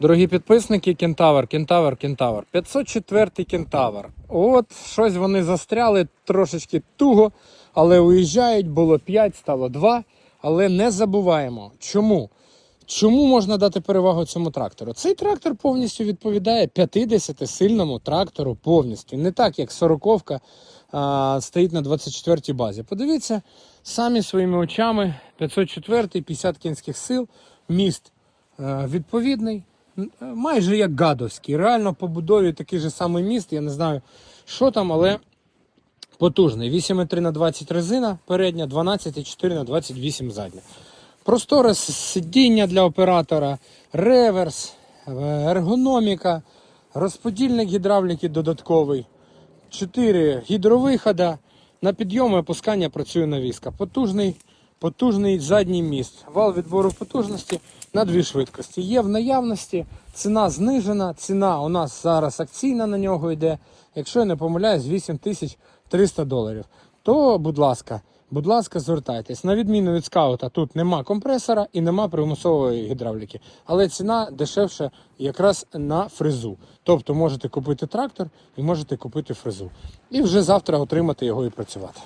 Дорогі підписники, кентавр, кентавр, кентавр. 504 кентавр. От щось вони застряли трошечки туго, але уїжджають, було 5, стало 2. Але не забуваємо, чому? Чому можна дати перевагу цьому трактору? Цей трактор повністю відповідає 50-сильному трактору повністю. Не так, як 40-ка стоїть на 24-й базі. Подивіться самі своїми очами: 504-й, 50 кінських сил, міст е, відповідний, майже як гадовський. Реально по будові такий же самий міст. Я не знаю, що там, але потужний. 8,3 на 20 резина передня, 12,4 на 28 задня. Просторе сидіння для оператора, реверс, е, ергономіка, розподільник гідравліки додатковий, 4 гідровихода. На підйом і опускання працює навіска. Потужний, потужний задній міст. Вал відбору потужності на дві швидкості. Є в наявності, ціна знижена, ціна у нас зараз акційна на нього йде. Якщо я не помиляюсь, 8300 доларів. То, будь ласка, будь ласка, звертайтесь. На відміну від скаута, тут нема компресора і нема примусової гідравліки. Але ціна дешевша якраз на фрезу. Тобто можете купити трактор і можете купити фрезу. І вже завтра отримати його і працювати.